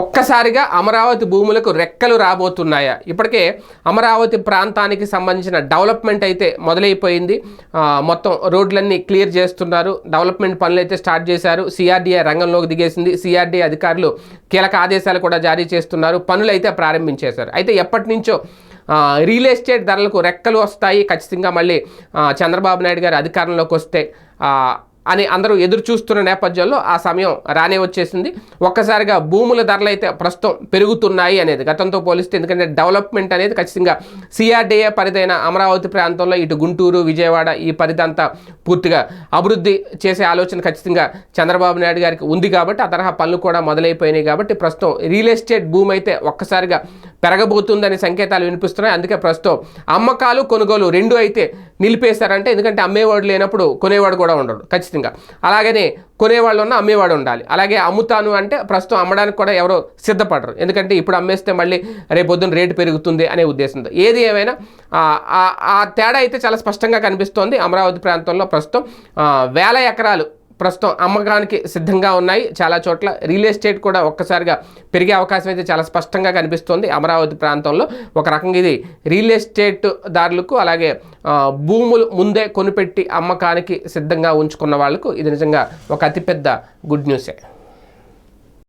ఒక్కసారిగా అమరావతి భూములకు రెక్కలు రాబోతున్నాయా? ఇప్పటికే అమరావతి ప్రాంతానికి సంబంధించిన డెవలప్మెంట్ అయితే మొదలైపోయింది. మొత్తం రోడ్లన్నీ క్లియర్ చేస్తున్నారు. డెవలప్మెంట్ పనులు అయితే స్టార్ట్ చేశారు. సిఆర్డీఏ రంగంలోకి దిగేసింది. సిఆర్డీఏ అధికారులు కీలక ఆదేశాలు కూడా జారీ చేస్తున్నారు. పనులు అయితే ప్రారంభించేశారు. అయితే ఎప్పటి నుంచో రియల్ ఎస్టేట్ ధరలకు రెక్కలు వస్తాయి. ఖచ్చితంగా మళ్ళీ చంద్రబాబు నాయుడు గారు అధికారంలోకి వస్తే అని అందరూ ఎదురు చూస్తున్న నేపథ్యంలో ఆ సమయం రానే వచ్చేసింది. ఒక్కసారిగా భూముల ధరలు అయితే ప్రస్తుతం పెరుగుతున్నాయి అనేది గతంతో పోలిస్తే ఎందుకంటే డెవలప్మెంట్ అనేది ఖచ్చితంగా సిఆర్డీఏ పరిధైన అమరావతి ప్రాంతంలో ఇటు గుంటూరు విజయవాడ ఈ పరిధి అంతా పూర్తిగా అభివృద్ధి చేసే ఆలోచన ఖచ్చితంగా చంద్రబాబు నాయుడు గారికి ఉంది కాబట్టి ఆ తరహా పనులు కూడా మొదలైపోయినాయి కాబట్టి ప్రస్తుతం రియల్ ఎస్టేట్ భూమి అయితే ఒక్కసారిగా పెరగబోతుందనే సంకేతాలు వినిపిస్తున్నాయి. అందుకే ప్రస్తుతం అమ్మకాలు కొనుగోలు రెండు అయితే నిలిపేశారంటే ఎందుకంటే అమ్మేవాడు లేనప్పుడు కొనేవాడు కూడా ఉండడు ఖచ్చితంగా. అలాగనే కొనేవాళ్ళు ఉన్న అమ్మేవాడు ఉండాలి. అలాగే అమ్ముతాను అంటే ప్రస్తుతం అమ్మడానికి కూడా ఎవరో సిద్ధపడరు. ఎందుకంటే ఇప్పుడు అమ్మేస్తే మళ్ళీ రేపు పొద్దున్న రేటు పెరుగుతుంది అనే ఉద్దేశంతో. ఏది ఏమైనా ఆ, ఆ- తేడా అయితే చాలా స్పష్టంగా కనిపిస్తోంది. అమరావతి ప్రాంతంలో ప్రస్తుతం వేల ఎకరాలు ప్రస్తుతం అమ్మకానికి సిద్ధంగా ఉన్నాయి. చాలా చోట్ల రియల్ ఎస్టేట్ కూడా ఒక్కసారిగా పెరిగే అవకాశం అయితే చాలా స్పష్టంగా కనిపిస్తుంది అమరావతి ప్రాంతంలో. ఒక రకంగా ఇది రియల్ ఎస్టేట్ దారులకు అలాగే భూములు ముందే కొనిపెట్టి అమ్మకానికి సిద్ధంగా ఉంచుకున్న వాళ్ళకు ఇది నిజంగా ఒక అతిపెద్ద గుడ్ న్యూసే.